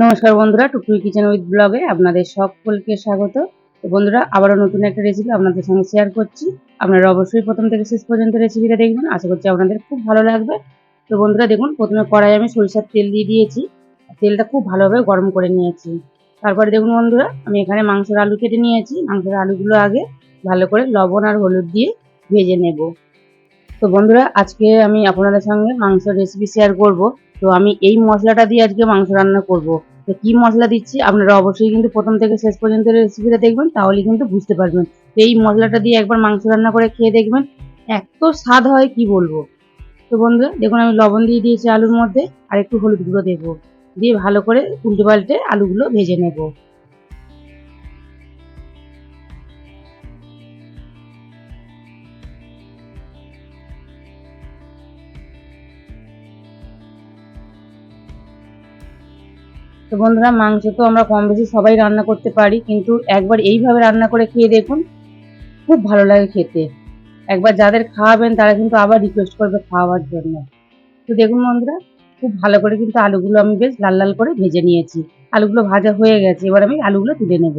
নমস্কার বন্ধুরা, টুকটুকি kitchen with ব্লগে আপনাদের সকলকে স্বাগত। তো বন্ধুরা, আবারও নতুন একটা রেসিপি আপনাদের সঙ্গে শেয়ার করছি। আপনারা অবশ্যই প্রথম থেকে শেষ পর্যন্ত রেসিপিটা দেখবেন। আশা করছি আপনাদের খুব ভালো লাগবে। তো বন্ধুরা, দেখুন, প্রথমে কড়াই আমি সরিষার তেল দিয়ে দিয়েছি। তেলটা খুব ভালোভাবে গরম করে নিয়েছি। তারপরে দেখুন বন্ধুরা, আমি এখানে মাংসের আলু কেটে নিয়েছি। মাংসের আলুগুলো আগে ভালো করে লবণ আর হলুদ দিয়ে ভেজে নেব। তো বন্ধুরা, আজকে আমি আপনাদের সঙ্গে মাংসের রেসিপি শেয়ার করব। তো আমি এই মশলাটা দিয়ে আজকে মাংস রান্না করব। তো কি মশলা দিচ্ছি আপনারা অবশ্যই কিন্তু প্রথম থেকে শেষ পর্যন্ত রেসিপিটা দেখবেন, তাহলে কিন্তু বুঝতে পারবেন। তো এই মশলাটা দিয়ে একবার মাংস রান্না করে খেয়ে দেখবেন, এত স্বাদ হয় কি বলব। তো বন্ধুরা, দেখুন আমি লবণ দিয়ে দিয়েছি আলুর মধ্যে, আর একটু হলুদ গুঁড়ো দেবো। দিয়ে ভালো করে উল্টে পাল্টে আলুগুলো ভেজে নেব। তো বন্ধুরা, মাংস তো আমরা কম বেশি সবাই রান্না করতে পারি, কিন্তু একবার এইভাবে রান্না করে খেয়ে দেখুন, খুব ভালো লাগে খেতে। একবার যাদের খাওয়াবেন, তারা কিন্তু আবার রিকোয়েস্ট করবে খাওয়ার জন্য। তো দেখুন বন্ধুরা, খুব ভালো করে কিন্তু আলুগুলো আমি বেশ লাল লাল করে ভেজে নিয়েছি। আলুগুলো ভাজা হয়ে গেছে, এবার আমি আলুগুলো তুলে নেব।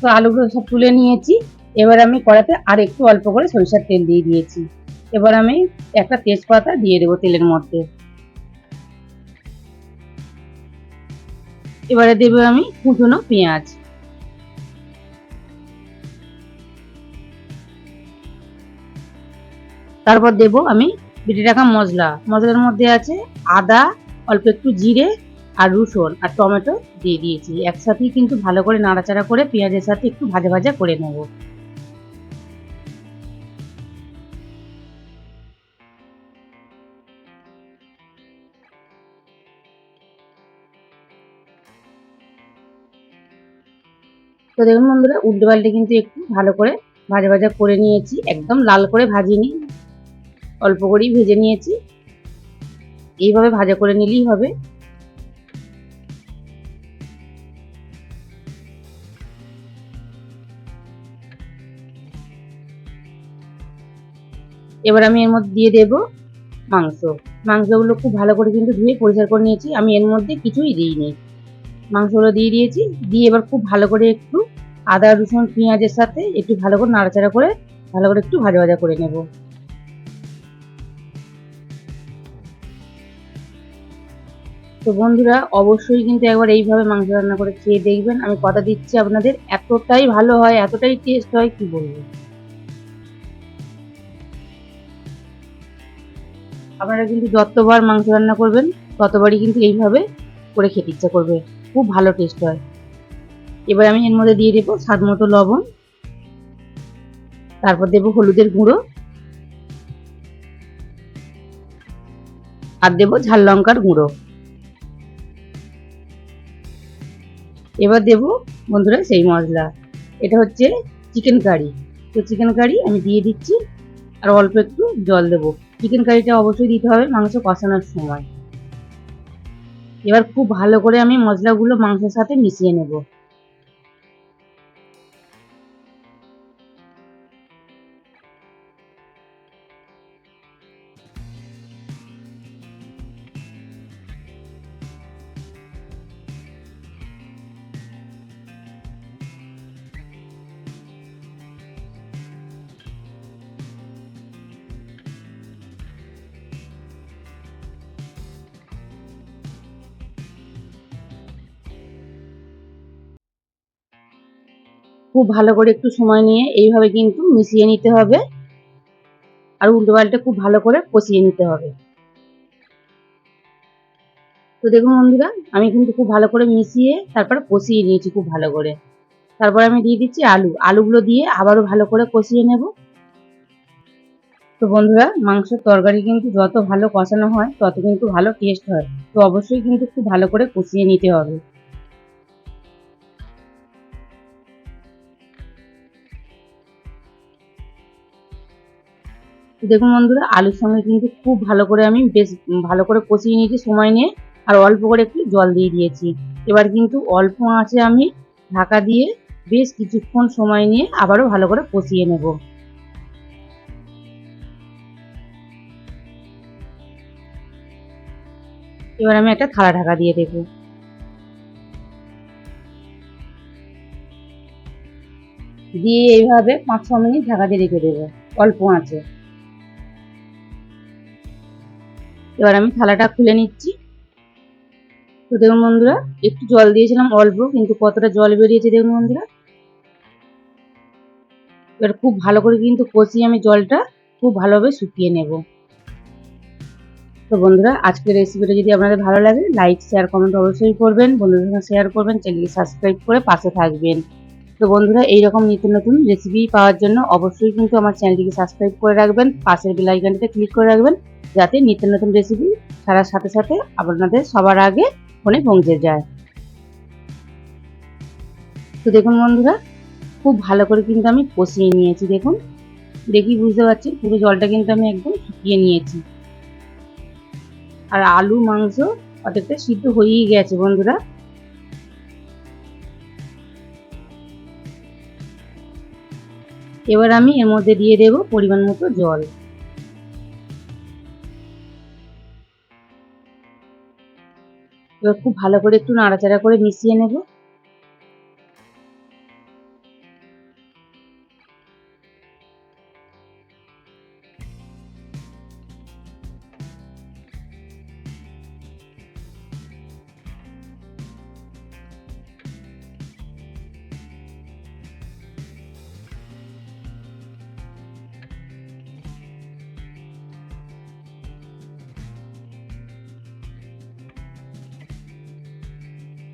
তো আলুগুলো সব তুলে নিয়েছি। এবার আমি কড়াতে আর একটু অল্প করে সরিষার তেল দিয়ে দিয়েছি। এবার আমি একটা তেজপাতা দিয়ে দেবো তেলের মধ্যে। এবারে দেবো আমি কুচনো পেঁয়াজ। তারপর দেব আমি বেটে রাখা মশলা মশলার মধ্যে আছে আদা, অল্প একটু জিরে আর রসুন আর টমেটো দিয়ে দিয়েছি। একসাথেই কিন্তু ভালো করে নাড়াচাড়া করে পেঁয়াজের সাথে একটু ভাজা ভাজা করে নেব। তো দেখুন বন্ধুরা, উল্টে পাল্টে কিন্তু একটু ভালো করে ভাজা ভাজা করে নিয়েছি। একদম লাল করে ভাজিনি, অল্প করেই ভেজে নিয়েছি। এইভাবে ভাজা করে নিলেই হবে। এবার আমি এর মধ্যে দিয়ে দেব মাংস। মাংসগুলো খুব ভালো করে কিন্তু ধুয়ে পরিষ্কার করে নিয়েছি। আমি এর মধ্যে কিছুই দিইনি। মাংসগুলো দিয়ে দিয়েছি। দিয়ে এবার খুব ভালো করে একটু আদা, রসুন, পেঁয়াজের সাথে একটু ভালো করে নাড়াচাড়া করে ভালো করে একটু ভাজা ভাজা করে নেব। তো বন্ধুরা, অবশ্যই কিন্তু একবার এইভাবে মাংস রান্না করে খেয়ে দেখবেন। আমি কথা দিচ্ছি আপনাদের, এতটাই ভালো হয়, এতটাই টেস্ট হয়, কি বলব? আপনারা কিন্তু যতবার মাংস রান্না করবেন, ততবারই কিন্তু এইভাবে করে খেতে ইচ্ছা করবে। খুব ভালো টেস্ট হয়। এবার আমি এর মধ্যে দিয়ে দেবো স্বাদ মতো লবণ, তারপর দেবো হলুদের গুঁড়ো, আর দেবো ঝাল লঙ্কার গুঁড়ো। এবার দেবো বন্ধুরা সেই মশলা, এটা হচ্ছে চিকেন কারি তো চিকেন কারি আমি দিয়ে দিচ্ছি, আর অল্প একটু জল দেবো। চিকেন কারিটা অবশ্যই দিতে হবে, মাংস কষানোর সময়। এবার খুব ভালো করে আমি মশলাগুলো মাংসের সাথে মিশিয়ে নেব। খুব ভালো করে একটু সময় নিয়ে এইভাবে কিন্তু মিশিয়ে নিতে হবে। আর উল্টো পাল্টে খুব ভালো করে কষিয়ে নিতে হবে। তো দেখুন বন্ধুরা, আমি কিন্তু খুব ভালো করে মিশিয়ে তারপর কষিয়ে নিয়েছি খুব ভালো করে। তারপর আমি দিয়ে দিচ্ছি আলু। আলুগুলো দিয়ে আবারও ভালো করে কষিয়ে নেব। তো বন্ধুরা, মাংসের তরকারি কিন্তু যত ভালো কষানো হয়, তত কিন্তু ভালো টেস্ট হয়। তো অবশ্যই কিন্তু খুব ভালো করে কষিয়ে নিতে হবে। দেখুন বন্ধুরা, আলুর সঙ্গে কিন্তু খুব ভালো করে আমি বেশ ভালো করে কষিয়ে নিয়েছি সময় নিয়ে, আর অল্প করে একটু জল দিয়ে দিয়েছি। এবার কিন্তু অল্প আঁচে আমি ঢাকা দিয়ে বেশ কিছুক্ষণ সময় নিয়ে আবারও ভালো করে কষিয়ে নেব। এবার আমি একটা থালা ঢাকা দিয়ে দেব। দিয়ে এইভাবে পাঁচ ছ মিনিট ঢাকা দিয়ে রেখে দেবো, অল্প আঁচে। এবার আমি থালাটা খুলে নিচ্ছি। তো দেখুন বন্ধুরা, একটু জল দিয়েছিলাম অল্প, কিন্তু কতটা জল বেরিয়েছে দেখুন বন্ধুরা। এবার খুব ভালো করে কিন্তু কষিয়ে আমি জলটা খুব ভালোভাবে শুকিয়ে নেব। তো বন্ধুরা, আজকের রেসিপিটা যদি আপনাদের ভালো লাগে লাইক শেয়ার কমেন্ট অবশ্যই করবেন, বন্ধুদের সঙ্গে শেয়ার করবেন চ্যানেলটি সাবস্ক্রাইব করে পাশে থাকবেন। তো বন্ধুরা, এইরকম নিত্য নতুন রেসিপি পাওয়ার জন্য অবশ্যই কিন্তু আমার চ্যানেলটিকে সাবস্ক্রাইব করে রাখবেন, পাশের বেল আইকনটিতে ক্লিক করে রাখবেন। যাতে নিত্য নতুন রেসিপি ছাড়ার সাথে সাথে আপনাদের সবার আগে ফোনে পৌঁছে যায়। তো দেখুন বন্ধুরা, খুব ভালো করে কিন্তু আমি কষিয়ে নিয়েছি, দেখুন। দেখি বুঝতে পারছি, পুরো জলটা কিন্তু আমি একদম শুকিয়ে নিয়েছি। আর আলু, মাংস অর্ধেকটা সিদ্ধ হয়েই গেছে বন্ধুরা। এবার আমি এর মধ্যে দিয়ে দেব পরিমাণ মতো জল। এবার খুব ভালো করে একটু নাড়াচাড়া করে মিশিয়ে নেব।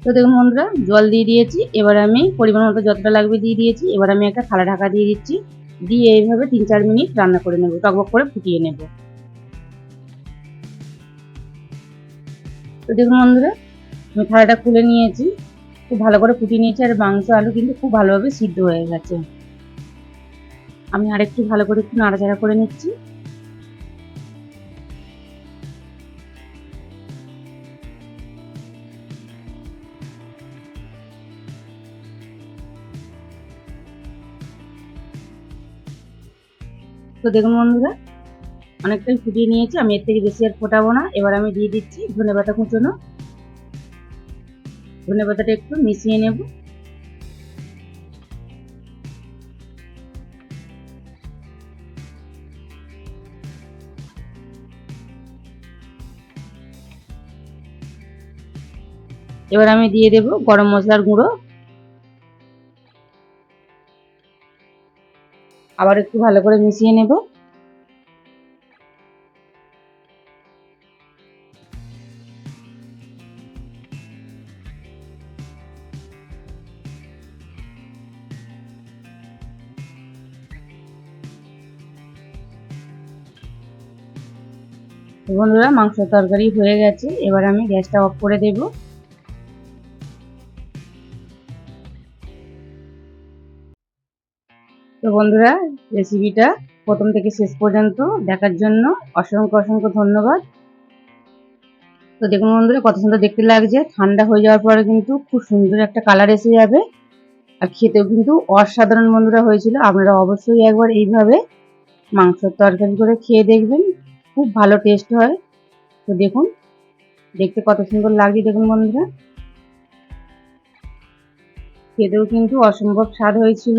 তো দেখুন বন্ধুরা, জল দিয়ে দিয়েছি। এবার আমি পরিমাণ মতো যতটা লাগবে দিয়ে দিয়েছি। এবার আমি একটা থালা ঢাকা দিয়ে দিচ্ছি। দিয়ে এইভাবে তিন চার মিনিট রান্না করে নেব, টকবক করে ফুটিয়ে নেব। তো দেখুন বন্ধুরা, আমি থালাটা খুলে নিয়েছি। খুব ভালো করে ফুটিয়ে নিয়েছি আর মাংস, আলু কিন্তু খুব ভালোভাবে সিদ্ধ হয়ে গেছে। আমি আরেকটু ভালো করে একটু নাড়াচাড়া করে নিচ্ছি। তো দেখুন বন্ধুরা, অনেকটাই ফুটিয়ে নিয়েছি, আমি এর থেকে বেশি আর ফোটাবো না। এবার আমি দিয়ে দিচ্ছি ধনে পাতা কুচোনো। ধনে পাতাটা একটু মিশিয়ে নেব। এবার আমি দিয়ে দেব গরম মশলার গুঁড়ো। আবার একটু ভালো করে মিশিয়ে নেব। বন্ধুরা, মাংস তরকারি হয়ে গেছে। এবার আমি গ্যাসটা অফ করে দেব। তো বন্ধুরা রেসিপিটা প্রথম থেকে শেষ পর্যন্ত দেখার জন্য অসংখ্য অসংখ্য ধন্যবাদ। তো দেখুন বন্ধুরা, কত সুন্দর দেখতে লাগছে। ঠান্ডা হয়ে যাওয়ার পরে কিন্তু খুব সুন্দর একটা কালার এসে যাবে। আর খেতেও কিন্তু অসাধারণ বন্ধুরা হয়েছিল। আপনারা অবশ্যই একবার এইভাবে মাংসের তরকারি করে খেয়ে দেখবেন। খুব ভালো টেস্ট হয়। তো দেখুন, দেখতে কত সুন্দর লাগছে দেখুন বন্ধুরা। খেতেও কিন্তু অসম্ভব স্বাদ হয়েছিল।